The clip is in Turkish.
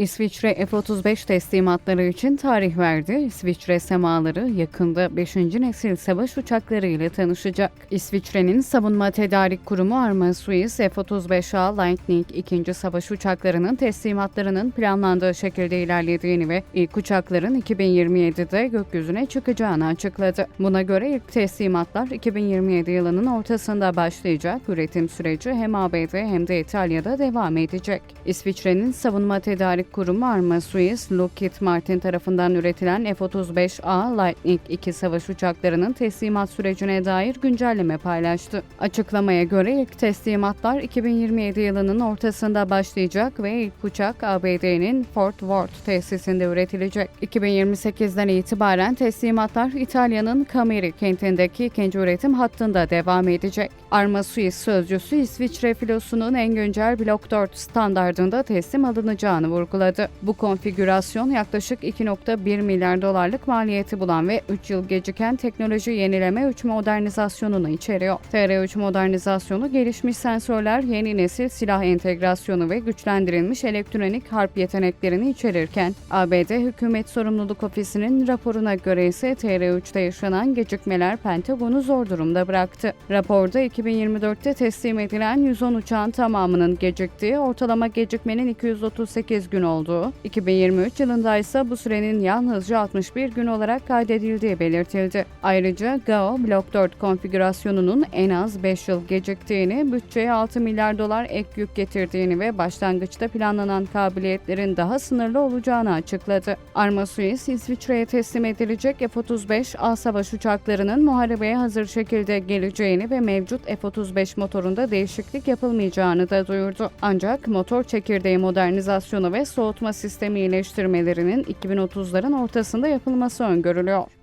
İsviçre F-35 teslimatları için tarih verdi. İsviçre semaları yakında 5. nesil savaş uçakları ile tanışacak. İsviçre'nin savunma tedarik kurumu Arma Suisse F-35A Lightning II savaş uçaklarının teslimatlarının planlandığı şekilde ilerlediğini ve ilk uçakların 2027'de gökyüzüne çıkacağını açıkladı. Buna göre ilk teslimatlar 2027 yılının ortasında başlayacak. Üretim süreci hem ABD hem de İtalya'da devam edecek. İsviçre'nin savunma tedarik kurumu Arma Suisse, Lockheed Martin tarafından üretilen F-35A Lightning II savaş uçaklarının teslimat sürecine dair güncelleme paylaştı. Açıklamaya göre ilk teslimatlar 2027 yılının ortasında başlayacak ve ilk uçak ABD'nin Fort Worth tesisinde üretilecek. 2028'den itibaren teslimatlar İtalya'nın Cameri kentindeki ikinci üretim hattında devam edecek. Arma Suisse sözcüsü İsviçre filosunun en güncel Block 4 standardında teslim alınacağını vurguladı. Bu konfigürasyon yaklaşık 2.1 milyar dolarlık maliyeti bulan ve 3 yıl geciken teknoloji yenileme 3 modernizasyonunu içeriyor. TR3 modernizasyonu gelişmiş sensörler, yeni nesil silah entegrasyonu ve güçlendirilmiş elektronik harp yeteneklerini içerirken ABD Hükümet Sorumluluk Ofisi'nin raporuna göre ise TR3'te yaşanan gecikmeler Pentagon'u zor durumda bıraktı. Raporda 2024'te teslim edilen 110 uçağın tamamının geciktiği, ortalama gecikmenin 238 gün olduğu, 2023 yılında ise bu sürenin yalnızca 61 gün olarak kaydedildiği belirtildi. Ayrıca GAO Block 4 konfigürasyonunun en az 5 yıl geciktiğini, bütçeye 6 milyar dolar ek yük getirdiğini ve başlangıçta planlanan kabiliyetlerin daha sınırlı olacağını açıkladı. Arma Suisse, İsviçre'ye teslim edilecek F-35 A savaş uçaklarının muharebeye hazır şekilde geleceğini ve mevcut F-35 motorunda değişiklik yapılmayacağını da duyurdu. Ancak motor çekirdeği modernizasyonu ve soğutma sistemi iyileştirmelerinin 2030'ların ortasında yapılması öngörülüyor.